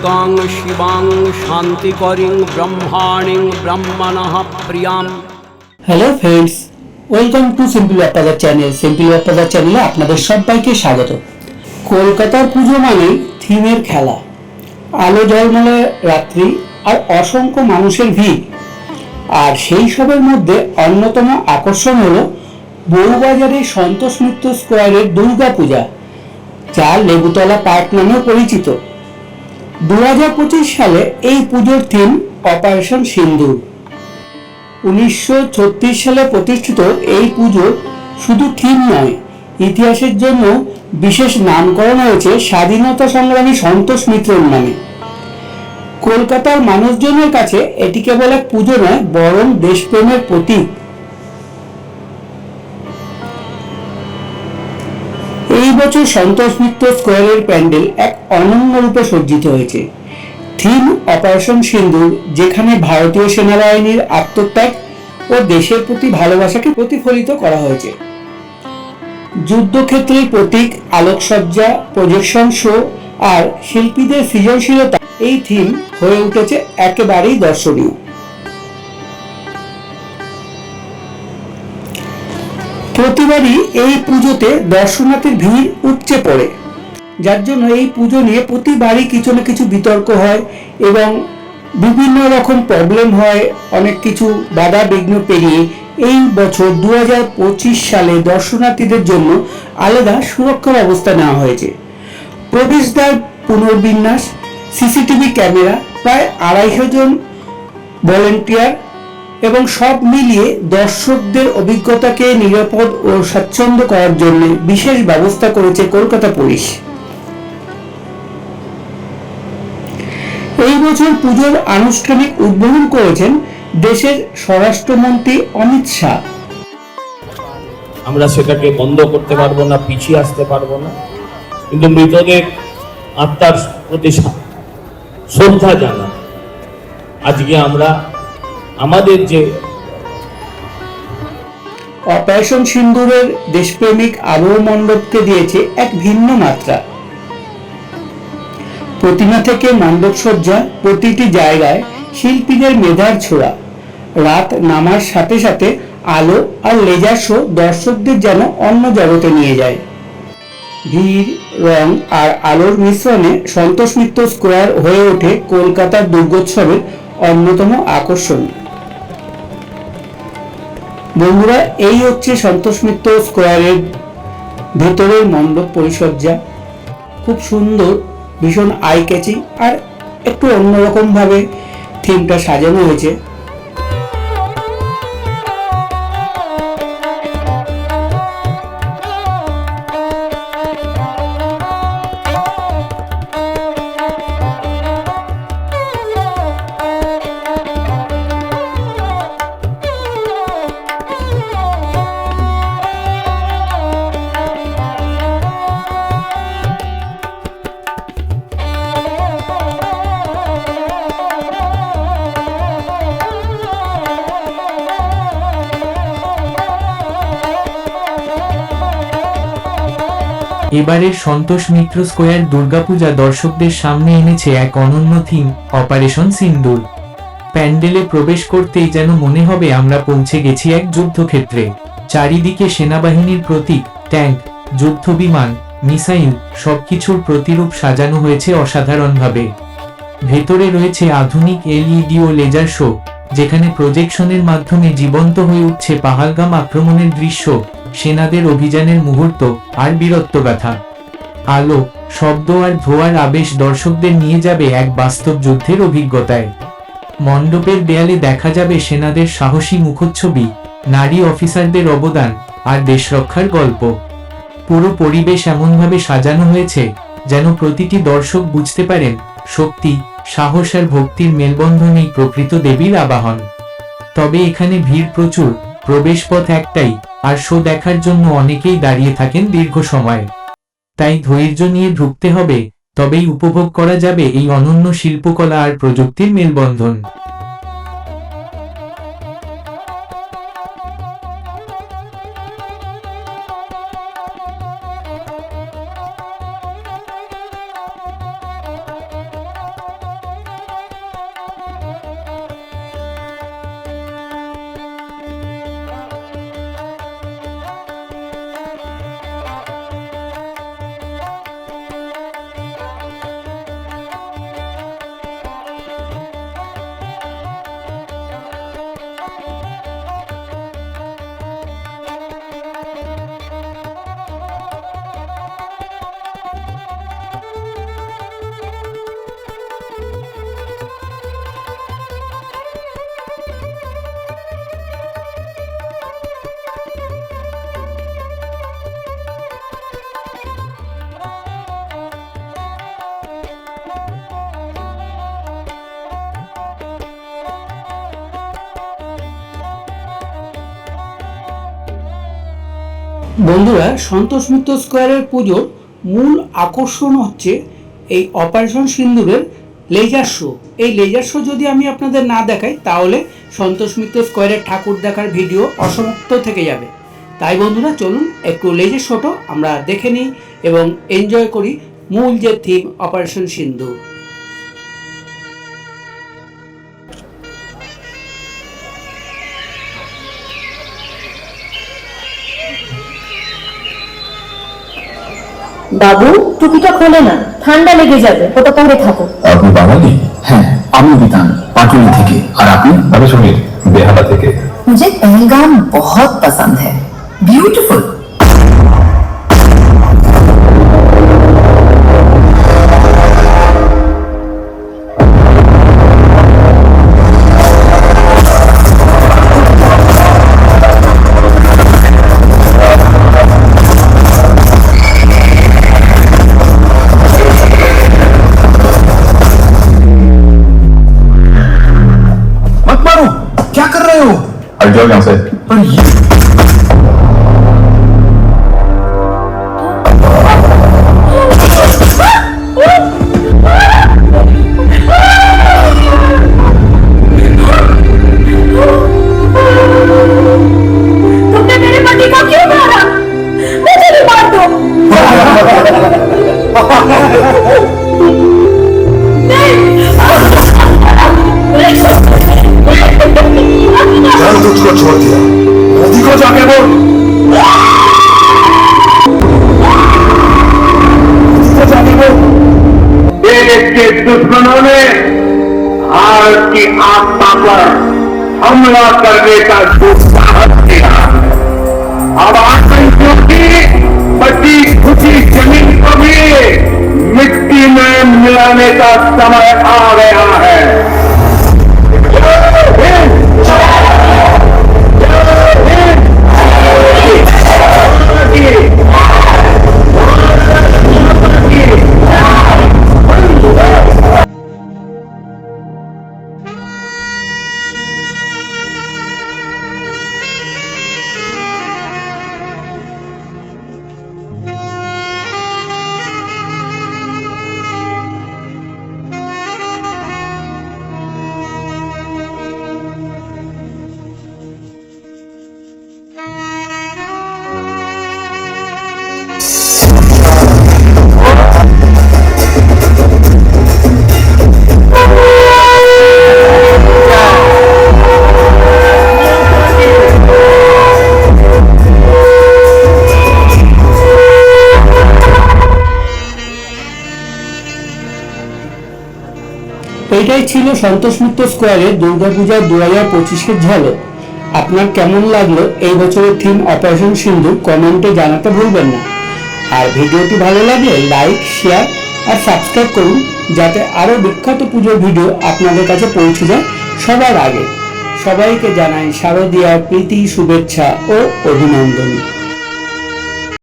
দুর্গাং শিবাং শান্তিকরিং ব্রহ্মাণিং ব্রহ্মণঃ Priyam hello friends welcome to simple ওয়াপ্পাদার channel simple ওয়াপ্পাদার চ্যানেলে আপনাদের সবাইকে স্বাগত। কলকাতার পুজো মানেই থিমের খেলা। আলো ঝলমলে রাত্রি আর অসংখ্য মানুষের ভিড়। আর সেই সবের মধ্যে অন্যতম আকর্ষণ হলো বউবাজারের সন্তোষ মিত্র স্কোয়ারের দুর্গা পূজা যা লেবুতলা পার্ক নামেও পরিচিত। দু হাজার পঁচিশ সালে এই পুজোর থিম অপারেশন সিন্দুর। উনিশশো সালে প্রতিষ্ঠিত এই পুজো শুধু থিম নয়, ইতিহাসের জন্য বিশেষ নামকরণ হয়েছে স্বাধীনতা সংগ্রামী সন্তোষ মিত্রের নামে। কলকাতার মানুষজনের কাছে এটি কেবল পুজো নয়, বরং দেশপ্রেমের প্রতীক। বছর সন্তোষ মিত্র স্কোয়ারের প্যান্ডেল এক অনন্য রূপে সজ্জিত হয়েছে। থিম অপারেশন সিন্দুর, যেখানে ভারতীয় সেনাবাহিনীর আত্মত্যাগ ও দেশের প্রতি ভালোবাসাকে প্রতিফলিত করা হয়েছে। যুদ্ধক্ষেত্রের প্রতীক, আলোকসজ্জা প্রজেকশন শো আর শিল্পীদের সৃজনশীলতা, এই থিম হয়ে উঠেছে একেবারেই দর্শনীয়। প্রতিবারই এই পুজোতে দর্শনার্থীর ভিড় উপচে পড়ে। যার জন্য এই পুজো নিয়ে প্রতিবারই কিছু না কিছু বিতর্ক হয় এবং বিভিন্ন রকম প্রবলেম হয়, অনেক কিছু বাধা বিঘ্ন পেরিয়ে এই বছর দু হাজার পঁচিশ সালে দর্শনার্থীদের জন্য আলাদা সুরক্ষা ব্যবস্থা নেওয়া হয়েছে। প্রবেশদ্বার পুনর্বিন্যাস, সিসিটিভি ক্যামেরা, প্রায় আড়াইশো জন ভলেন্টিয়ার এবং সব মিলিয়ে দর্শকদের অভিজ্ঞতাকে নিরাপদ ও স্বাচ্ছন্দ্য করার জন্য বিশেষ ব্যবস্থা করেছে কলকাতা পুলিশ। এই বছর পুজোর আনুষ্ঠানিক উদ্বোধন করেছেন দেশের স্বরাষ্ট্রমন্ত্রী অমিত শাহ। আমরা সেটাকে বন্ধ করতে পারব না, পিছিয়ে আসতে পারব না। কিন্তু মৃতদের আত্মার প্রতি শ্রদ্ধা জানা আজকে আমরা আমাদের যে অপারেশন সিন্দুরের দেশপ্রেমিক আবহ মণ্ডপকে দিয়েছে এক ভিন্ন মাত্রা। প্রতিমা থেকে মণ্ডপ সজ্জা প্রতিটি জায়গায় শিল্পীদের মেধার ছোড়া রাত নামার সাথে সাথে আলো আর লেজার শো দর্শকদের যেন অন্য জগতে নিয়ে যায়। ভিড়, রং আর আলোর মিশ্রণে সন্তোষ মিত্র স্কোয়ার হয়ে ওঠে কলকাতার দুর্গোৎসবের অন্যতম আকর্ষণ। বন্ধুরা, এই হচ্ছে সন্তোষ মিত্র স্কোয়ারের ভেতরের মণ্ডপ পরিসজ্জা খুব সুন্দর, ভীষণ আই ক্যাচিং আর একটু অন্যরকম ভাবে থিমটা সাজানো হয়েছে। এবারের সন্তোষ মিত্র স্কোয়ার দুর্গাপূজা দর্শকদের সামনে এনেছে এক অনন্য থিম, অপারেশন সিন্দুর। প্যান্ডেলে প্রবেশ করতেই যেন মনে হবে আমরা পৌঁছে গেছি এক যুদ্ধক্ষেত্রে। চারিদিকে সেনাবাহিনীর প্রতীক, ট্যাঙ্ক যুদ্ধ বিমান মিসাইল, সবকিছুর প্রতিরূপ সাজানো হয়েছে অসাধারণভাবে। ভেতরে রয়েছে আধুনিক এলইডি ও লেজার শো, যেখানে প্রজেকশনের মাধ্যমে জীবন্ত হয়ে উঠছে পাহালগাম আক্রমণের দৃশ্য। সেনাদের অভিযানের মুহূর্ত আর বীরত্বগাথা। আলো, শব্দ আর ধোয়ার আবেশ দর্শকদের নিয়ে যাবে এক বাস্তব যুদ্ধের অভিজ্ঞতায়। মণ্ডপের দেয়ালে দেখা যাবে সেনাদের সাহসী মুখচ্ছবি, নারী অফিসারদের অবদান আর দেশরক্ষার গল্প। পুরো পরিবেশ এমনভাবে সাজানো হয়েছে যেন প্রতিটি দর্শক বুঝতে পারেন শক্তি, সাহস আর ভক্তির মেলবন্ধন এই প্রকৃত দেবীর আবাহন। তবে এখানে ভিড় প্রচুর। প্রবেশপথ একটাই, আর শো দেখার জন্য অনেকেই দাঁড়িয়ে থাকেন দীর্ঘ সময়। তাই ধৈর্য নিয়ে ঢুকতে হবে, তবেই উপভোগ করা যাবে এই অনন্য শিল্পকলা আর প্রযুক্তির মেলবন্ধন। বন্ধুরা, সন্তোষ মিত্র স্কোয়ারের পুজোর মূল আকর্ষণ হচ্ছে এই অপারেশন সিন্দুরের লেজার শো এই লেজার শো যদি আমি আপনাদের না দেখাই, তাহলে সন্তোষ মিত্র স্কোয়ারের ঠাকুর দেখার ভিডিও অসমাপ্ত থেকে যাবে। তাই বন্ধুরা, চলুন একটু লেজার শোটো আমরা দেখে নিই এবং এনজয় করি মূল যে থিম অপারেশন সিন্দুর। বাবু টুপিটা খোলে না ঠান্ডা লেগে যাবে ওটা পরে থাকো আপনি বাঙালি হ্যাঁ আমি বিতান পাটুলি থেকে আর আপনি আমি সমীর বেহালা থেকে मुझे पहलगाम बहुत पसंद है ब्यूटीफुल 比两岁。一岁 दुश्मनों ने भारत की आत्मा पर हमला करने का जो साहस किया। अब आतंकियों की बची खुशी ज़मीन को भी मिट्टी में मिलाने का समय आ गया है। ছিল সন্তোষ মিত্র স্কোয়ারের দুর্গাপূজা দু হাজার পঁচিশের ঝলক। আপনার কেমন লাগল এই বছরের থিম অপারেশন সিন্ধু কমেন্টে জানাতে ভুলবেন না। আর ভিডিওটি ভালো লাগলে লাইক শেয়ার আর সাবস্ক্রাইব করুন, যাতে আরও বিখ্যাত পুজোর ভিডিও আপনাদের কাছে পৌঁছে যায় সবার আগে। সবাইকে জানাই শারদীয়ার প্রীতি, শুভেচ্ছা ও অভিনন্দন।